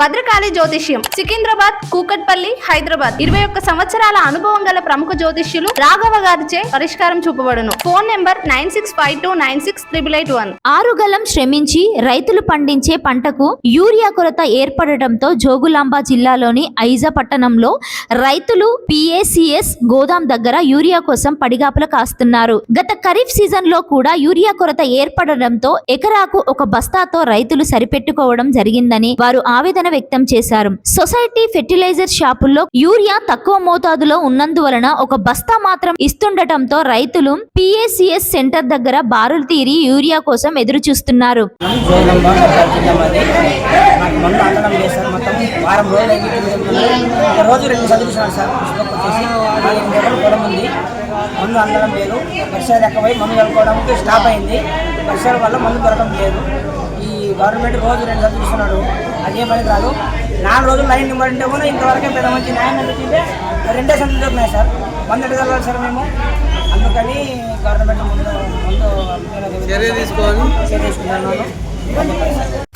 భద్రకాళి జ్యోతిష్యం సికింద్రాబాద్ కూకట్పల్లి హైదరాబాద్. ఇరవై ఒక్క సంవత్సరాల అనుభవం గల ప్రముఖ జ్యోతిష్యులు రాఘవ గారిచే పరిష్కారం చూపబడును. Phone number nine six five two nine six triple eight one. ఆరుగలం శ్రమించి రైతులు పండించే పంటకు యూరియా కొరత ఏర్పడటంతో జోగులాంబ జిల్లాలోని ఐజా పట్టణంలో రైతులు పిఏసిఎస్ గోదాం దగ్గర యూరియా కోసం పడిగాపుల కాస్తున్నారు. గత ఖరీఫ్ సీజన్లో కూడా యూరియా కొరత ఏర్పడడంతో ఎకరాకు ఒక బస్తాతో రైతులు సరిపెట్టుకోవడం జరిగిందని వారు ఆవేదన వ్యక్తం చేశారు. సొసైటీ ఫెర్టిలైజర్ షాపుల్లో యూరియా తక్కువ మోతాదులో ఉన్నందువలన ఒక బస్తా మాత్రం ఇస్తుండటంతో రైతులు పిఏసిఎస్ సెంటర్ దగ్గర బారులు తీరి యూరియా కోసం ఎదురు చూస్తున్నారు మందు అందడం లేదు. వర్షాలు ఎక్కువై మందు కలుపుకోవడానికి స్టాప్ అయింది. వర్షాల వల్ల మందు దొరకడం లేదు. గవర్నమెంట్ రోజు రెండు సార్లు చదువుతున్నాడు అదే పని కాదు నాలుగు రోజులు లైన్ నెంబర్ ఉంటే కూడా ఇంతవరకే పెద్ద మంచి న్యాయం అనిపించింటే రెండే సంతులు దొరికినాయి సార్. వంద ఎడగలరు సార్ మేము. అందుకని గవర్నమెంట్ ముందు ముందు చర్య తీసుకోవాలి. చర్య తీసుకుంటాను